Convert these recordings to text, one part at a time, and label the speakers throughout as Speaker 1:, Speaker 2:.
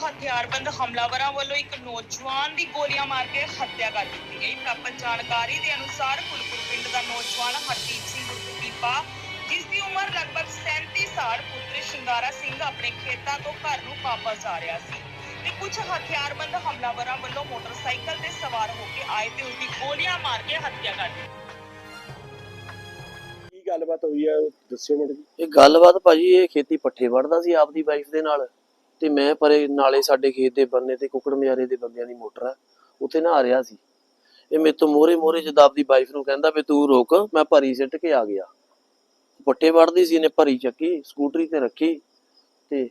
Speaker 1: ਹਥਿਆਰਬੰਦ ਹਮਲਾਵਰਾਂ ਵੱਲੋਂ ਇੱਕ ਨੌਜਵਾਨ ਦੀ ਗੋਲੀਆਂ ਮਾਰ ਕੇ ਹੱਤਿਆ ਕਰ ਦਿੱਤੀ ਗਈ। ਪ੍ਰਾਪਤ ਜਾਣਕਾਰੀ ਦੇ ਅਨੁਸਾਰ ਫੁਲਪੁਰ ਪਿੰਡ ਦਾ ਨੌਜਵਾਨ ਹਰਦੀਪ ਸਿੰਘ ਉਰਫ ਦੀਪਾ ਜਿਸ ਦੀ ਉਮਰ ਲਗਭਗ 37 ਸਾਲ ਪੁੱਤਰ ਸ਼ਿੰਗਾਰਾ ਸਿੰਘ ਆਪਣੇ ਖੇਤਾਂ ਤੋਂ ਘਰ ਨੂੰ ਵਾਪਸ ਆ ਰਿਹਾ ਸੀ ਤੇ ਕੁਝ ਹਥਿਆਰਬੰਦ ਹਮਲਾਵਰਾਂ ਵੱਲੋਂ ਮੋਟਰਸਾਈਕਲ ਤੇ ਸਵਾਰ ਹੋ ਕੇ ਆਏ ਤੇ ਉਸ ਦੀ ਗੋਲੀਆਂ ਮਾਰ ਕੇ ਹੱਤਿਆ ਕਰ ਦਿੱਤੀ।
Speaker 2: ਕੀ ਗੱਲਬਾਤ ਹੋਈ ਹੈ? ਦੱਸਿਓ ਮੈਨੂੰ
Speaker 3: ਇਹ ਗੱਲਬਾਤ ਭਾਜੀ ਇਹ ਖੇਤੀ ਪੱਠੇ ਵੜਦਾ ਸੀ ਆਪਦੀ ਵਾਈਫ ਦੇ ਨਾਲ। ਤੇ ਮੈਂ ਪਰੇ ਨਾਲੇ ਸਾਡੇ ਖੇਤ ਦੇ ਬੰਨੇ ਤੇ ਕੁੱਕੜ ਮਜ਼ਾਰੇ ਦੇ ਬੰਦਿਆਂ ਦੀ ਮੋਟਰ ਆ, ਉੱਥੇ ਨਾ ਆ ਰਿਹਾ ਸੀ। ਇਹ ਮੇਰੇ ਤੋਂ ਮੋਰੇ ਮੋਰੇ ਜਦ ਆਪਦੀ ਵਾਈਫ ਨੂੰ ਕਹਿੰਦਾ ਵੀ ਤੂੰ ਰੁਕ, ਮੈਂ ਭਰੀ ਸਿੱਟ ਕੇ ਆ ਗਿਆ। ਪੱਟੇ ਵੜਦੀ ਸੀ, ਇਹਨੇ ਭਰੀ ਚੱਕੀ, ਸਕੂਟਰੀ ਤੇ ਰੱਖੀ ਤੇ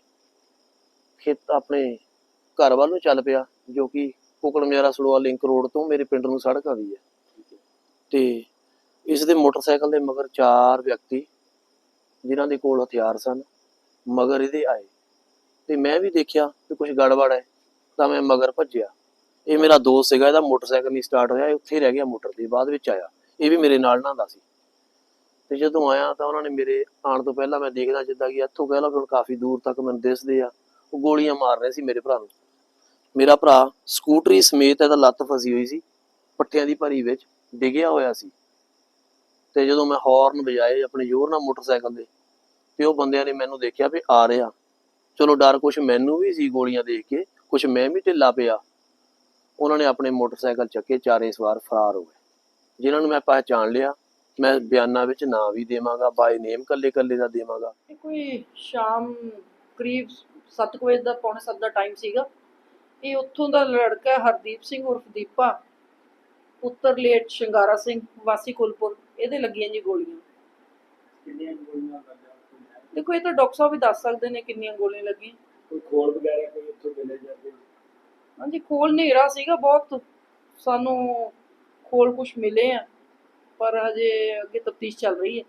Speaker 3: ਖੇਤ ਆਪਣੇ ਘਰ ਵੱਲ ਨੂੰ ਚੱਲ ਪਿਆ, ਜੋ ਕਿ ਕੁੱਕੜ ਮਜ਼ਾਰਾ ਸੜੋਆ ਲਿੰਕ ਰੋਡ ਤੋਂ ਮੇਰੇ ਪਿੰਡ ਨੂੰ ਸੜਕ ਆਉਂਦੀ ਹੈ। ਤੇ ਇਸ ਦੇ ਮੋਟਰਸਾਈਕਲ ਦੇ ਮਗਰ ਚਾਰ ਵਿਅਕਤੀ, ਜਿਨ੍ਹਾਂ ਦੇ ਕੋਲ ਹਥਿਆਰ ਸਨ, ਮਗਰ ਇਹਦੇ ਆਏ। ਤੇ ਮੈਂ ਵੀ ਦੇਖਿਆ ਕਿ ਕੁਝ ਗੜਬੜ ਹੈ, ਤਾਂ ਮੈਂ ਮਗਰ ਭੱਜਿਆ। ਇਹ ਮੇਰਾ ਦੋਸਤ ਸੀਗਾ, ਇਹਦਾ ਮੋਟਰਸਾਈਕਲ ਨਹੀਂ ਸਟਾਰਟ ਹੋਇਆ, ਇਹ ਉੱਥੇ ਰਹਿ ਗਿਆ ਮੋਟਰ ਤੇ, ਬਾਅਦ ਵਿੱਚ ਆਇਆ। ਇਹ ਵੀ ਮੇਰੇ ਨਾਲ ਨਹਾਉਂਦਾ ਸੀ। ਤੇ ਜਦੋਂ ਆਇਆ ਤਾਂ ਉਹਨਾਂ ਨੇ ਮੇਰੇ ਆਉਣ ਤੋਂ ਪਹਿਲਾਂ ਮੈਂ ਦੇਖਦਾ ਜਿੱਦਾਂ ਕਿ ਇੱਥੋਂ ਕਹਿ ਲਓ ਕਿ ਹੁਣ ਕਾਫੀ ਦੂਰ ਤੱਕ ਮੈਨੂੰ ਦਿਸਦੇ ਆ, ਉਹ ਗੋਲੀਆਂ ਮਾਰ ਰਹੇ ਸੀ ਮੇਰੇ ਭਰਾ ਨੂੰ। ਮੇਰਾ ਭਰਾ ਸਕੂਟਰੀ ਸਮੇਤ ਇਹਦਾ ਲੱਤ ਫਸੀ ਹੋਈ ਸੀ, ਪੱਠਿਆਂ ਦੀ ਭਰੀ ਵਿੱਚ ਡਿੱਗਿਆ ਹੋਇਆ ਸੀ। ਤੇ ਜਦੋਂ ਮੈਂ ਹਾਰਨ ਵਜਾਏ ਆਪਣੇ ਜ਼ੋਰ ਨਾਲ ਮੋਟਰਸਾਈਕਲ ਦੇ ਤੇ ਉਹ ਬੰਦਿਆਂ ਨੇ ਮੈਨੂੰ ਦੇਖਿਆ ਵੀ ਆ ਰਿਹਾ। ਚਲੋ ਡਰ ਕੁਛ ਮੈਨੂੰ ਵੀ ਸੀ ਗੋਲੀਆਂ ਦੇਖ ਕੇ ਕੁਛ ਮੈਂ ਵੀ ਢਿੱਲਾ ਪਿਆ। ਉਹਨਾਂ ਨੇ ਆਪਣੇ ਮੋਟਰਸਾਈਕਲ ਚੱਕੇ ਚਾਰੇ ਸਵਾਰ ਫਰਾਰ ਹੋ ਗਏ। ਜਿਨ੍ਹਾਂ ਨੂੰ ਮੈਂ ਪਹਿਚਾਣ ਲਿਆ ਮੈਂ ਬਿਆਨਾਂ ਵਿੱਚ ਨਾਂ ਵੀ ਦੇਵਾਂਗਾ ਬਾਈ ਨੇਮ ਕੱਲੇ ਕੱਲੇ ਦਾ ਦੇਵਾਂਗਾ।
Speaker 4: ਇਹ ਕੋਈ ਸ਼ਾਮ ਕਰੀਬ 7 ਵਜੇ ਦਾ ਪੌਣੇ 7 ਦਾ ਟਾਈਮ ਸੀਗਾ। ਇਹ ਉੱਥੋਂ ਦਾ ਲੜਕਾ ਹਰਦੀਪ ਸਿੰਘ ਉਰਫ ਦੀਪਾ। ਪੁੱਤਰ ਲੇਟ ਸ਼ਿੰਗਾਰਾ ਸਿੰਘ ਵਾਸੀ ਕੁਲਪੁਰ। ਇਹਦੇ ਲੱਗੀਆਂ ਜੀ ਗੋਲੀਆਂ।
Speaker 2: ਕਿੰਨੀਆਂ ਗੋਲੀਆਂ ਲੱਗੀਆਂ
Speaker 4: ਦੇਖੋ ਇਹ ਤਾਂ ਡਾਕਟਰ ਸਾਹਿਬ ਵੀ ਦੱਸ ਸਕਦੇ ਨੇ ਕਿੰਨੀਆਂ ਗੋਲੀਆਂ ਲੱਗੀਆਂ।
Speaker 2: ਕੋਈ ਖੋਲ ਵਗੈਰਾ ਕੋਈ ਉੱਥੋਂ ਮਿਲੇ ਜਾਂਦੇ
Speaker 4: ਹਾਂਜੀ ਖੋਲ ਹਨੇਰਾ ਸੀਗਾ ਬਹੁਤ। ਸਾਨੂੰ ਖੋਲ ਕੁਝ ਮਿਲੇ ਆ ਪਰ ਹਜੇ ਅੱਗੇ ਤਫਤੀਸ਼ ਚੱਲ ਰਹੀ ਹੈ।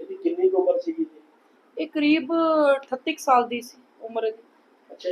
Speaker 2: ਇਹਦੀ ਕਿੰਨੀ ਕੁ ਉਮਰ ਸੀਗੀ ਜੀ?
Speaker 4: ਇਹ ਕਰੀਬ 38 ਕੁ ਸਾਲ ਦੀ ਸੀ ਉਮਰ ਇਹਦੀ।
Speaker 2: ਅੱਛਾ